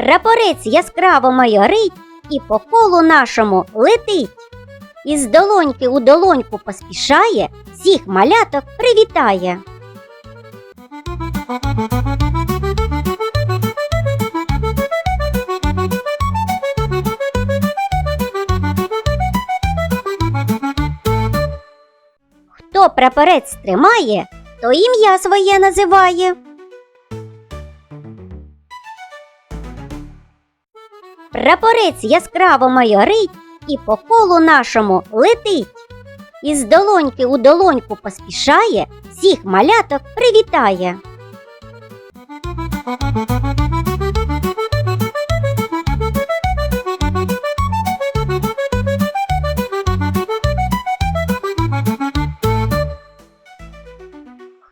Прапорець яскраво майорить і по колу нашому летить. Із долоньки у долоньку поспішає, всіх маляток привітає. Хто прапорець тримає, то ім'я своє називає. Прапорець яскраво майорить і по колу нашому летить. Із долоньки у долоньку поспішає, всіх маляток привітає.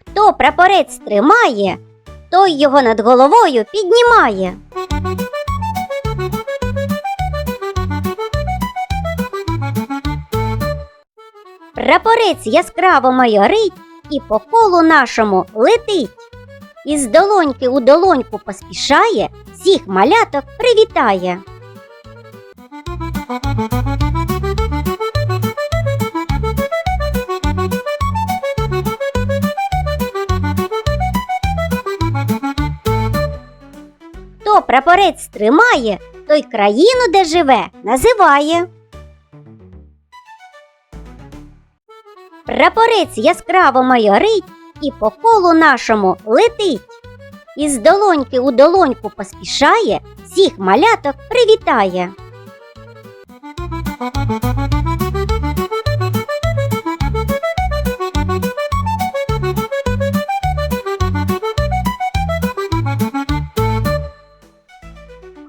Хто прапорець тримає, той його над головою піднімає. Прапорець яскраво майорить і по колу нашому летить. Із долоньки у долоньку поспішає, всіх маляток привітає. Хто прапорець тримає, той країну, де живе, називає. Прапорець яскраво майорить і по колу нашому летить. Із долоньки у долоньку поспішає, всіх маляток привітає.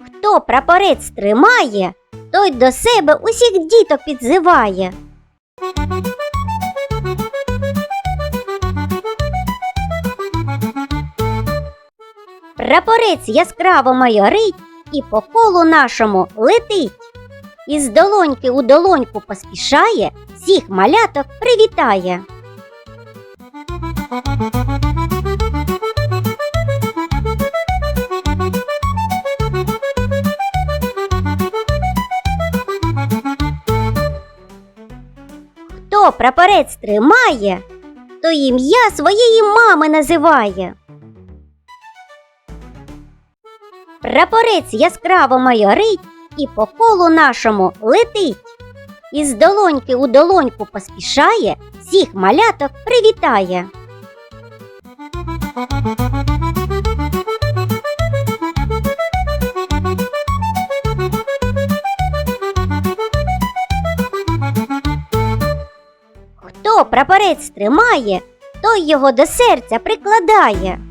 Хто прапорець тримає, той до себе усіх діток підзиває. Прапорець яскраво майорить і по колу нашому летить. Із долоньки у долоньку поспішає, всіх маляток привітає. Хто прапорець тримає, то ім'я своєї мами називає. Прапорець яскраво майорить і по колу нашому летить. Із долоньки у долоньку поспішає, всіх маляток привітає. Хто прапорець тримає, той його до серця прикладає.